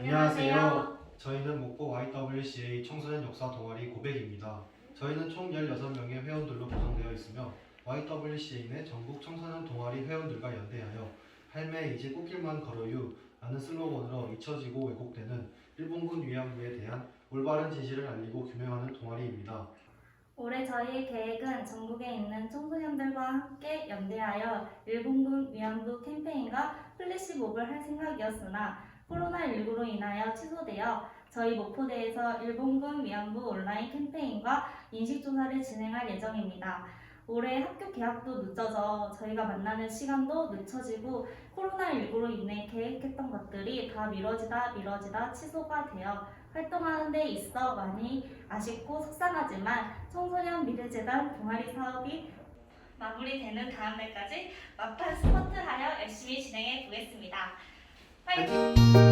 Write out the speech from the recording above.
안녕하세요. 저희는 목포 YWCA 청소년 역사 동아리 고백입니다. 저희는 총 16명의 회원들로 구성되어 있으며 YWCA 내 전국 청소년 동아리 회원들과 연대하여 할매 이제 꽃길만 걸어요 라는 슬로건으로 잊혀지고 왜곡되는 일본군 위안부에 대한 올바른 진실을 알리고 규명하는 동아리입니다. 올해 저희의 계획은 전국에 있는 청소년들과 함께 연대하여 일본군 위안부 캠페인과 플래시몹을 할 생각이었으나 코로나19로 인하여 취소되어 저희 목포대에서 일본군 위안부 온라인 캠페인과 인식조사를 진행할 예정입니다. 올해 학교 개학도 늦어져 저희가 만나는 시간도 늦춰지고 코로나19로 인해 계획했던 것들이 다 미뤄지다 미뤄지다 취소가 되어 활동하는 데 있어 많이 아쉽고 속상하지만 청소년 미래재단 동아리 사업이 마무리되는 다음 날까지 막판 스포트하여 열심히 진행해 보겠습니다. Bye.